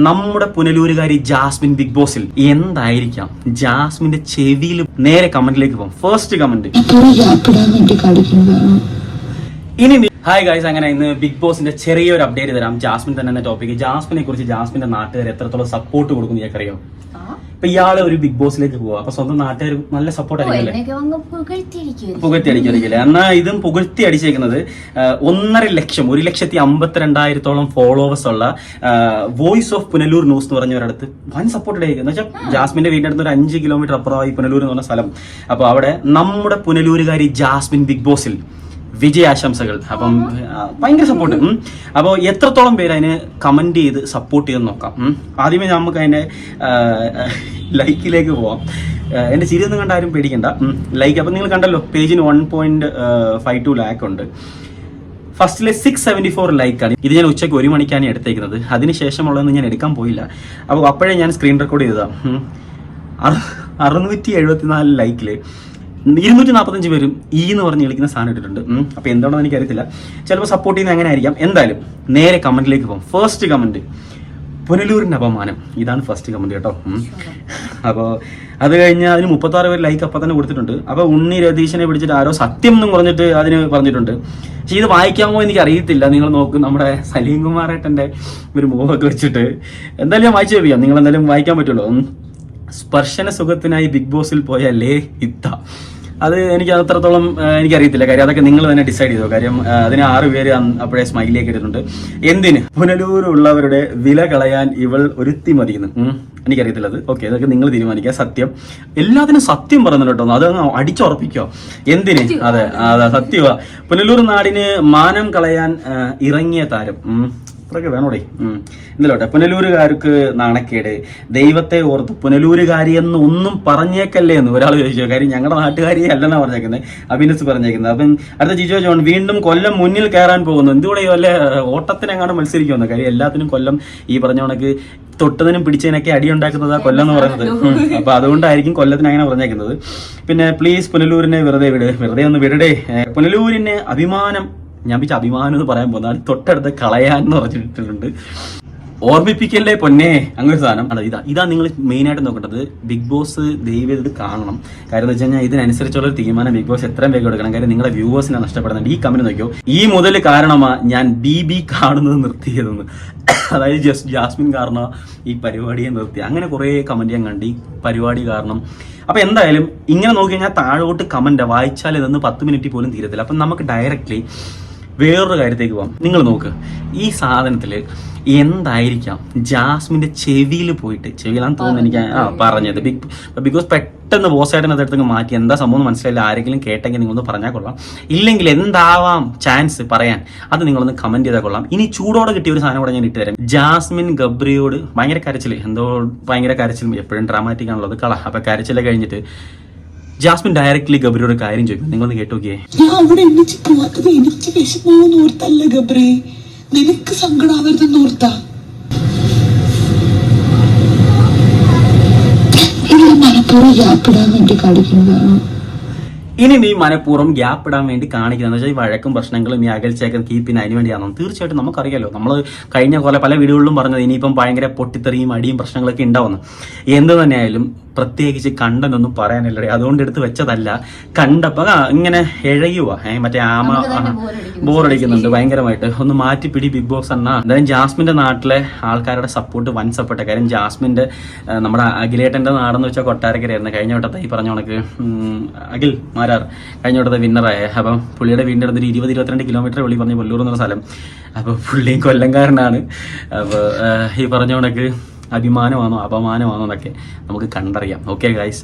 നമ്മുടെ പുനലൂരുകാരി Jasmine big ബോസിൽ എന്തായിരിക്കാം? ജാസ്മിന്റെ ചെവിയിൽ നേരെ കമന്റിലേക്ക് പോകും. ഫസ്റ്റ് കമന്റ് എപ്പോഴും ഗ്യാപ്പിടാൻ വേണ്ടി കളിക്കുന്നതാണ് ഇനി ഹായ് ഗായ്സ് അങ്ങനെ ഇന്ന് ബിഗ് ബോസിന്റെ ചെറിയൊരു അപ്ഡേറ്റ് തരാം. ജാസ്മിൻ തന്നെ ടോപ്പിക് ജാസ്മിനെ കുറിച്ച് ജാസ്മിന്റെ നാട്ടുകാർ എത്രത്തോളം സപ്പോർട്ട് കൊടുക്കുന്നു എനിക്കറിയോ? ഇപ്പൊ ഇയാൾ ഒരു ബിഗ് ബോസിലേക്ക് പോവാ. അപ്പൊ സ്വന്തം നാട്ടുകാർ നല്ല സപ്പോർട്ട് ആയിരിക്കും പുകഴ്ത്തി അടിക്കാതിരിക്കില്ല എന്നാ ഇതും പുകഴ്ത്തി അടിച്ചേക്കുന്നത് ഒന്നര ലക്ഷം ഒരു ലക്ഷത്തി അമ്പത്തിരണ്ടായിരത്തോളം ഫോളോവേഴ്സ് ഉള്ള വോയിസ് ഓഫ് പുനലൂർ ന്യൂസ് എന്ന് പറഞ്ഞ ഒരിടത്ത് വൻ സപ്പോർട്ട് എന്ന് വെച്ചാൽ ജാസ്മിന്റെ വീടിന്റെ അടുത്ത് ഒരു അഞ്ച് കിലോമീറ്റർ അപ്പുറമായി പുനലൂർ എന്ന് പറഞ്ഞ സ്ഥലം. അപ്പൊ അവിടെ നമ്മുടെ പുനലൂരുകാരി ജാസ്മിൻ ബിഗ് ബോസിൽ വിജയാശംസകൾ. അപ്പം ഭയങ്കര സപ്പോർട്ട് അപ്പോൾ എത്രത്തോളം പേര് അതിന് കമന്റ് ചെയ്ത് സപ്പോർട്ട് ചെയ്ത് നോക്കാം. ആദ്യമേ നമുക്ക് അതിന്റെ ലൈക്കിലേക്ക് പോവാം. എന്റെ ചിരി ഒന്നും കണ്ട ആരും പേടിക്കണ്ട. ലൈക്ക് അപ്പം നിങ്ങൾ കണ്ടല്ലോ പേജിന് one point five two lakh ഉണ്ട്. ഫസ്റ്റിലെ സിക്സ് സെവന്റി ഫോർ ലൈക്കാണ് ഇത് ഞാൻ ഉച്ചയ്ക്ക് ഒരു മണിക്കാണ് എടുത്തേക്കുന്നത്. അതിനുശേഷമുള്ളതെന്ന് ഞാൻ എടുക്കാൻ പോയില്ല. അപ്പോൾ അപ്പോഴേ ഞാൻ സ്ക്രീൻ റെക്കോർഡ് ചെയ്തതാണ് അറുന്നൂറ്റി എഴുപത്തിനാല് ലൈക്കിൽ ഇരുന്നൂറ്റി നാൽപ്പത്തഞ്ച് പേരും ഈ എന്ന് പറഞ്ഞ് കളിക്കുന്ന സാധനം ഇട്ടിട്ടുണ്ട്. അപ്പോൾ അപ്പൊ എന്താണെന്ന് എനിക്ക് അറിയത്തില്ല ചിലപ്പോൾ സപ്പോർട്ട് ചെയ്യുന്ന എങ്ങനെ ആയിരിക്കാം? എന്തായാലും നേരെ കമന്റിലേക്ക് പോകും. ഫസ്റ്റ് കമന്റ് പുനലൂരിന്റെ അപമാനം. ഇതാണ് ഫസ്റ്റ് കമന്റ് കേട്ടോ. അപ്പോൾ അത് കഴിഞ്ഞ് അതിന് മുപ്പത്തി ആറ് പേര് ലൈക്ക് അപ്പം തന്നെ കൊടുത്തിട്ടുണ്ട്. അപ്പോൾ ഉണ്ണി രതീശനെ പിടിച്ചിട്ട് ആരോ സത്യം എന്നും പറഞ്ഞിട്ട് അതിന് പറഞ്ഞിട്ടുണ്ട്. പക്ഷേ ഇത് വായിക്കാമോ എനിക്ക് അറിയത്തില്ല നിങ്ങൾ നോക്ക് നമ്മുടെ സലീം കുമാറേട്ടന്റെ ഒരു മുഖമൊക്കെ വെച്ചിട്ട്. എന്തായാലും ഞാൻ വായിച്ചു വെപ്പിക്കാം നിങ്ങൾ എന്തായാലും വായിക്കാൻ പറ്റുള്ളൂ. സ്പർശന സുഖത്തിനായി ബിഗ് ബോസിൽ പോയ ലേ ഇത്ത അത് എനിക്ക് അത്രത്തോളം എനിക്കറിയത്തില്ല. കാര്യം അതൊക്കെ നിങ്ങൾ തന്നെ ഡിസൈഡ് ചെയ്തോ? കാര്യം അതിന് ആറ് പേര് അപ്പോഴേ സ്മൈലിലേക്ക് ഇട്ടിട്ടുണ്ട് എന്തിന്? പുനലൂരുള്ളവരുടെ വില കളയാൻ ഇവൾ ഒരുത്തി മതിയെന്ന്. എനിക്കറിയത്തില്ല അത്. ഓക്കെ അതൊക്കെ നിങ്ങൾ തീരുമാനിക്കുക. സത്യം. എല്ലാത്തിനും സത്യം പറയുന്നുണ്ട് കേട്ടോ. അത് അടിച്ചുറപ്പിക്കോ. എന്തിന്? അതെ അതെ സത്യമാ പുനലൂർ നാടിന് മാനം കളയാൻ ഇറങ്ങിയ താരം. അത്രയൊക്കെ വേണോടെ. ഇന്നലോട്ടെ പുനലൂരുകാർക്ക് നാണക്കേട്. ദൈവത്തെ ഓർത്ത് പുനലൂരുകാരി എന്ന് ഒന്നും പറഞ്ഞേക്കല്ലേ എന്ന് ഒരാൾ ചോദിച്ചു. കാര്യം ഞങ്ങളുടെ നാട്ടുകാരിയെ അല്ലെന്നാ പറഞ്ഞേക്കുന്നത് അഭിനസ് പറഞ്ഞേക്കുന്നത് അപ്പം അടുത്ത ജിജോ ജോൺ വീണ്ടും കൊല്ലം മുന്നിൽ കയറാൻ പോകുന്നു. എന്തുകൂടെ വല്ല ഓട്ടത്തിനെങ്ങാണ്ട് മത്സരിക്കുമെന്ന്? കാര്യം എല്ലാത്തിനും കൊല്ലം ഈ പറഞ്ഞ കണക്ക് തൊട്ടതിനും പിടിച്ചതിനൊക്കെ അടി ഉണ്ടാക്കുന്നതാ ആ കൊല്ലം എന്ന് പറയുന്നത്. അപ്പൊ അതുകൊണ്ടായിരിക്കും കൊല്ലത്തിന് അങ്ങനെ പറഞ്ഞേക്കുന്നത്. പിന്നെ പ്ലീസ് പുനലൂരിനെ വെറുതെ വിട്. വെറുതെ ഒന്ന് വിടടേ. പുനലൂരിന് അഭിമാനം ഞാൻ പിച്ച അഭിമാനം എന്ന് പറയാൻ പോകുന്ന തൊട്ടടുത്ത് കളയാൻ എന്ന് പറഞ്ഞിട്ടുണ്ട്. ഓർമ്മിപ്പിക്കല്ലേ പൊന്നെ? അങ്ങനെ ഒരു സാധനം. ഇതാ ഇതാ നിങ്ങൾ മെയിൻ ആയിട്ട് നോക്കേണ്ടത്. ബിഗ് ബോസ് ദൈവം ഇത് കാണണം. കാര്യം എന്ന് വെച്ച് കഴിഞ്ഞാൽ ഇതിനനുസരിച്ചുള്ള ഒരു തീരുമാനം ബിഗ് ബോസ് എത്രയും വേഗം എടുക്കണം. കാര്യം നിങ്ങളെ വ്യൂവേഴ്സിനെ നഷ്ടപ്പെടുന്നുണ്ട്. ഈ കമന്റ് നോക്കിയോ? ഈ മുതൽ കാരണമാ ഞാൻ ബി ബി കാണുന്നത് നിർത്തിയതെന്ന്. അതായത് ജസ്റ്റ് ജാസ്മിൻ കാരണം ഈ പരിപാടിയെ നിർത്തി. അങ്ങനെ കുറേ കമന്റ് ഞാൻ കണ്ടു പരിപാടി കാരണം. അപ്പൊ എന്തായാലും ഇങ്ങനെ നോക്കി കഴിഞ്ഞാൽ താഴോട്ട് കമന്റ് വായിച്ചാൽ ഇതൊന്ന് പത്ത് മിനിറ്റ് പോലും തീരത്തില്ല. അപ്പം നമുക്ക് ഡയറക്റ്റ്ലി വേറൊരു കാര്യത്തേക്ക് പോവാം. നിങ്ങൾ നോക്ക് ഈ സാധനത്തിൽ എന്തായിരിക്കാം ജാസ്മിന്റെ ചെവിയിൽ പോയിട്ട് ചെവിയിലാന്ന് തോന്നുന്നു എനിക്ക് ആ പറഞ്ഞത്. ബിഗ് ബിക്കോസ് പെട്ടെന്ന് ബോസായിട്ട് അതെടുത്തങ്ങ് മാറ്റി. എന്താ സംഭവം മനസ്സിലായില്ല. ആരെങ്കിലും കേട്ടെങ്കിൽ നിങ്ങളൊന്ന് പറഞ്ഞാൽ കൊള്ളാം. ഇല്ലെങ്കിൽ എന്താവാം ചാൻസ് പറയാൻ. അത് നിങ്ങളൊന്ന് കമന്റ് ചെയ്താൽ കൊള്ളാം. ഇനി ചൂടോടെ കിട്ടിയ ഒരു സാധനം കൂടെ ഞാൻ ഇട്ടുതരാം. ജാസ്മിൻ ഗബ്രിയോട് ഭയങ്കര കരച്ചിൽ എന്തോ ഭയങ്കര കരച്ചിൽ എപ്പോഴും ഡ്രാമാറ്റിക് ആണല്ലോ. അത് കള. അപ്പൊ കരച്ചിലെ കഴിഞ്ഞിട്ട് ജാസ്മിൻ ഡയറക്ട്ലി ഗബ്രിയോട് കാര്യം ചോദിക്കും നിങ്ങളൊന്ന് കേട്ടു നോക്കിയേ. ഞാൻ അവിടെ എണ്ണിച്ച് പോവാത്തത് എനിക്ക് വിഷമാവെന്ന് ഓർത്തല്ല ഗബ്രി. നിനക്ക് സങ്കടാവരുതെന്ന് ഓർത്താ? ഇത് മനഃപൂർവം ഗ്യാപ്പിടാൻ വേണ്ടി കളിക്കുന്നതാണ് ഇനി നീ മനഃപൂർവം ഗ്യാപ്പ് ഇടാൻ വേണ്ടി കാണിക്കുന്നത് വെച്ചാൽ ഈ വഴക്കും പ്രശ്നങ്ങളും ഈ അകൽച്ചയൊക്കെ കീപ്പിന് അതിന് വേണ്ടിയാണോ തീർച്ചയായിട്ടും നമുക്കറിയാലോ നമ്മൾ കഴിഞ്ഞ പോലെ പല വീഡിയോകളിലും പറഞ്ഞത് ഇനിയിപ്പം ഭയങ്കര പൊട്ടിത്തെറിയും അടിയും പ്രശ്നങ്ങളൊക്കെ ഉണ്ടാവുന്നു. എന്ത് തന്നെയായാലും പ്രത്യേകിച്ച് കണ്ടനൊന്നും പറയാനില്ല അതുകൊണ്ട് എടുത്ത് വെച്ചതല്ല. കണ്ടപ്പോ ഇങ്ങനെ എഴയുക ഏഹ് മറ്റേ ആമ ബോറടിക്കുന്നുണ്ട് ഭയങ്കരമായിട്ട്. ഒന്ന് മാറ്റിപ്പിടി ബിഗ് ബോസ് എന്നാ എന്തായാലും ജാസ്മിന്റെ നാട്ടിലെ ആൾക്കാരുടെ സപ്പോർട്ട് വൻ സപ്പോർട്ട് കാര്യം ജാസ്മിന്റെ നമ്മുടെ അഖിലേട്ടന്റെ നാടെന്ന് വെച്ചാൽ കൊട്ടാരക്കരയായിരുന്നു. കഴിഞ്ഞ വട്ടത്തെ ഈ പറഞ്ഞ കണക്ക്. അഖിൽ മാരാർ കഴിഞ്ഞ വട്ടത്തെ വിന്നറായ അപ്പം പുള്ളിയുടെ വീടിന്റെ അടുത്ത് ഇരുപത് ഇരുപത്തിരണ്ട് കിലോമീറ്റർ വെളി പറഞ്ഞു കൊല്ലൂർ എന്നുള്ള സ്ഥലം. അപ്പോൾ പുള്ളിയും കൊല്ലംകാരനാണ്. അപ്പോൾ ഈ പറഞ്ഞ കണക്ക് അഭിമാനമാണോ അപമാനമാണോ എന്നൊക്കെ നമുക്ക് കണ്ടറിയാം. Okay guys